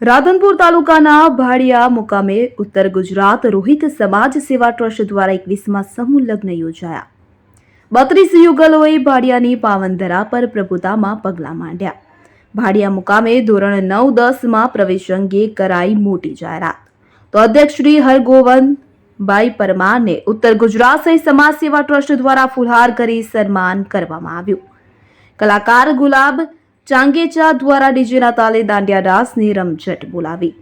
રાધનપુર તાલુકાના ભાડિયા મુકામે ઉત્તર ગુજરાત રોહિત સમાજ સેવા ટ્રસ્ટ દ્વારા એકવીસમાં સમૂહ લગ્ન યોજાયા. બત્રીસ યુગલોએ ભાડિયાની પાવનધરા પર પ્રભુતામાં પગલાં માંડ્યા. ભાડિયા મુકામે ધોરણ નવ દસમાં પ્રવેશ અંગે કરાઈ મોટી જાહેરાત. તો અધ્યક્ષ શ્રી હરગોવનભાઈ પરમારને ઉત્તર ગુજરાત સહિત સમાજ સેવા ટ્રસ્ટ દ્વારા ફુલહાર કરી સન્માન કરવામાં આવ્યું. કલાકાર ગુલાબ ચાંગેચા દ્વારા ડીજેના તાલે દાંડિયા રાસની રમઝટ બોલાવી.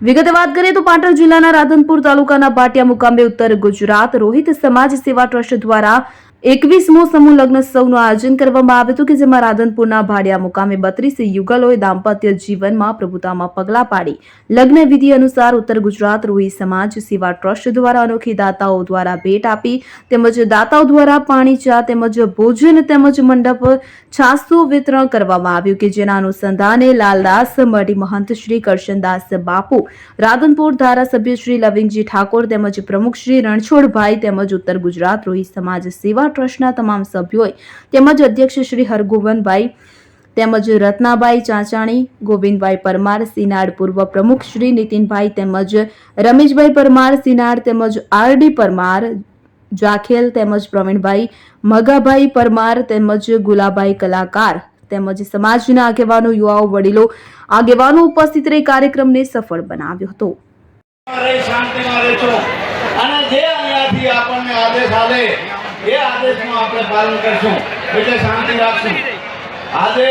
વિગતે વાત કરીએ તો પાટણ જિલ્લાના રાધનપુર તાલુકાના ભાટિયા મુકામે ઉત્તર ગુજરાત રોહિત સમાજ સેવા ટ્રસ્ટ દ્વારા એકવીસમો સમૂહ લગ્ન સૌનું આયોજન કરવામાં આવ્યું હતું કે જેમાં રાધનપુરના ભાડિયા મુકામે બત્રીસ યુગલોએ દાંપત્ય જીવનમાં પ્રભુતામાં પગલાં પાડી. લગ્ન વિધિ અનુસાર ઉત્તર ગુજરાત રોહી સમાજ, સેવા ટ્રસ્ટ દ્વારા અનોખી દાતાઓ દ્વારા ભેટ આપી, તેમજ દાતાઓ દ્વારા પાણી, ચા તેમજ ભોજન તેમજ મંડપ છાસનું વિતરણ કરવામાં આવ્યું કે જેના અનુસંધાને લાલદાસ, મઢી મહંત શ્રી કરશનદાસ બાપુ, રાધનપુર ધારાસભ્ય શ્રી લવિંગજી ઠાકોર તેમજ પ્રમુખ શ્રી રણછોડભાઈ તેમજ ઉત્તર ગુજરાત રોહી સમાજ સેવા ટ્રસ્ટના તમામ સભ્યોએ તેમજ અધ્યક્ષ શ્રી હરગોવનભાઈ તેમજ રત્નાબાઈ ચાંચાણી, ગોવિંદભાઈ પરમાર, સિનાડ પૂર્વ પ્રમુખ શ્રી નીતિનભાઈ તેમજ રમેશભાઈ પરમાર, સિનાડ તેમજ આરડી પરમાર, જાખેલ તેમજ પ્રવીણભાઈ, મગાભાઈ પરમાર તેમજ ગુલાભાઈ કલાકાર તેમજ સમાજના આગેવાનો, યુવાઓ, વડીલો, આગેવાનો ઉપસ્થિત રહી કાર્યક્રમને સફળ બનાવ્યો હતો. અને જે અહીંયાથી આપણને આદેશ આવે એ આદેશનું આપણે પાલન કરશું. એટલે શાંતિ રાખશું. આજે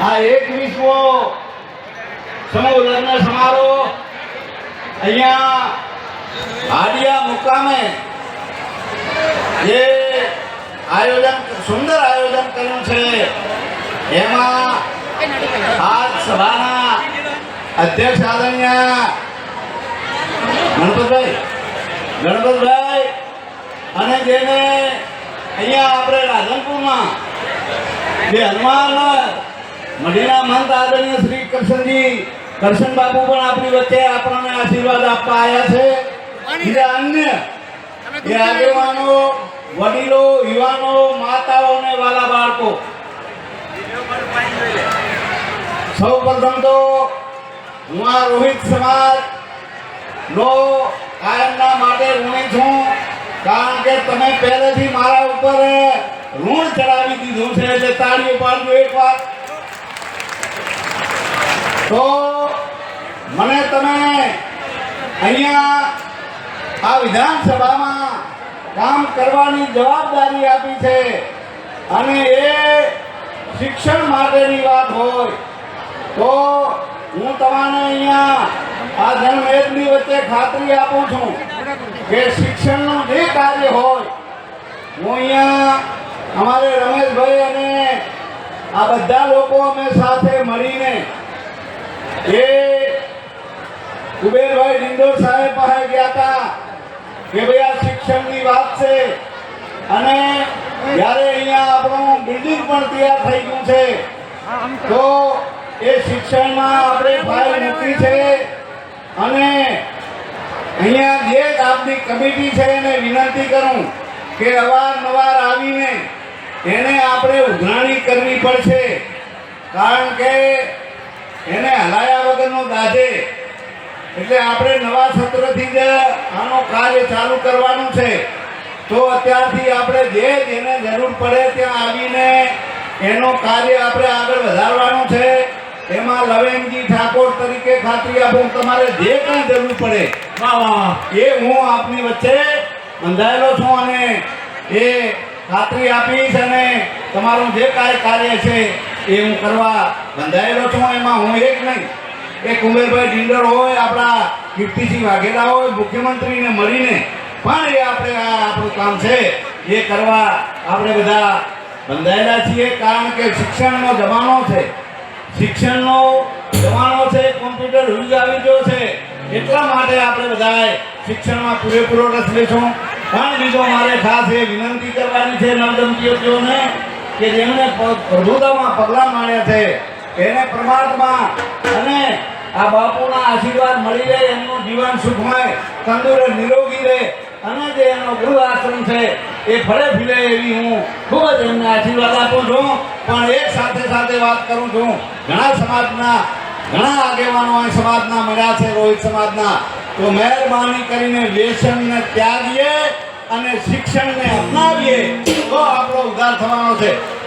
આ એકવીસમો સમૂહ લગ્ન સમારોહ અહીંયા હાડિયા મુકામે જે આયોજન, સુંદર આયોજન કર્યું છે. એમાં આ સભાના અધ્યક્ષ આદરણીય ગણપતભાઈ ગણપતભાઈ અને જેને અહીંયા આપણે રાધનપુરમાં જે હનુમાન મઢીના મંત આદરણીય શ્રી કરશનજી કરશન બાબુ પણ આપણી વચ્ચે આપણને આશીર્વાદ આપવા આવ્યા છે. બીજા અન્ય એ આગેવાનો, વડીલો, યુવાનો, માતાઓ અને વાલા બાળકો. સૌ પ્રથમ તો હું આ રોહિત સમાજ નો કાયમના માટે ઋણી છું. કારણ કે તમે પહેલેથી મારા ઉપર ઋણ ચડાવી દીધું છે એટલે તાળીઓ પાડજો એકવાર. તો મને તમે અહીંયા આ વિધાનસભામાં કામ કરવાની જવાબદારી આપી છે અને એ શિક્ષણ માટેની વાત હોય, તો હું તમને અહીંયા આ જન્મ જનમેદની વચ્ચે ખાતરી આપું છું. કે શિક્ષણનું જે કાર્ય હોય, હું અહીંયા અમારે રમેશભાઈ અને આ બધા લોકો અમે સાથે મળીને એ કુબેરભાઈ ડિંડોર સાહેબ પાસે ગયા હતા કે ભાઈ આ શિક્ષણની વાત છે. અને જ્યારે અહીંયા આપણું બિલ્ડિંગ પણ તૈયાર થઈ ગયું છે, તો એ શિક્ષણમાં આપણે ફાઇલ મૂકી છે. અને અહીંયા જે આપની કમિટી છે એને વિનંતી કરું કે અવારનવાર આવીને એને આપણે ઉઘરાણી કરવી પડશે. કારણ કે એને હલાયા વગરનો દાધે એટલે આપણે નવા સત્રથી જ આનો કાર્ય ચાલુ કરવાનું છે. તો અત્યારથી આપણે જે જેને જરૂર પડે ત્યાં આવીને એનો કાર્ય આપણે આગળ વધારવાનું છે. એમાં લવેનજી ઠાકોર તરીકે ખાતરી આપું તમારે જે કંઈ જરૂર પડે. એ હું આપની વચ્ચે બંધાયેલો છું અને એ ખાતરી આપીશ અને તમારું જે કાંઈ કાર્ય છે એ હું કરવા બંધાયેલો છું. એમાં હું એક નહીં એ કુંબેરભાઈ ડિંડર હોય આપણા કીર્તિસિંહ વાઘેલા હોય મુખ્યમંત્રીને મળીને પણ એ આપણે આ આપણું કામ છે એ કરવા આપણે બધા બંધાયેલા છીએ. કારણ કે શિક્ષણનો જમાનો છે. શિક્ષણનો જમાનો છે કોમ્પ્યુટર યુગ આવી ગયો છે, એટલા માટે આપણે બધાએ શિક્ષણમાં પૂરેપૂરો રસ લેશું. પણ બીજો મારે ખાસ એ વિનંતી કરવાની છે નવદંપીઓને કે જેમણે પ્રભુતામાં પગલાં માંડ્યા છે, એને પરમાત્મા અને આ બાપુના આશીર્વાદ મળી રહે, એમનું જીવન સુખમય, તંદુરસ્ત, નિરોગી રહે અને જે એનો ગૃહ આશ્રમ છે એ ફળે ફીલે એવી હું. ખૂબ જ એમને આશીર્વાદ આપું છું. પણ એક સાથે સાથે વાત કરું છું. ઘણા સમાજના, ઘણા આગેવાનો અહીં સમાજના મળ્યા છે, રોહિત સમાજના. તો મહેરબાની કરીને વ્યસનને ત્યાગીએ અને શિક્ષણને અપનાવીએ. તો આપણો ઉદ્ધાર થવાનો છે.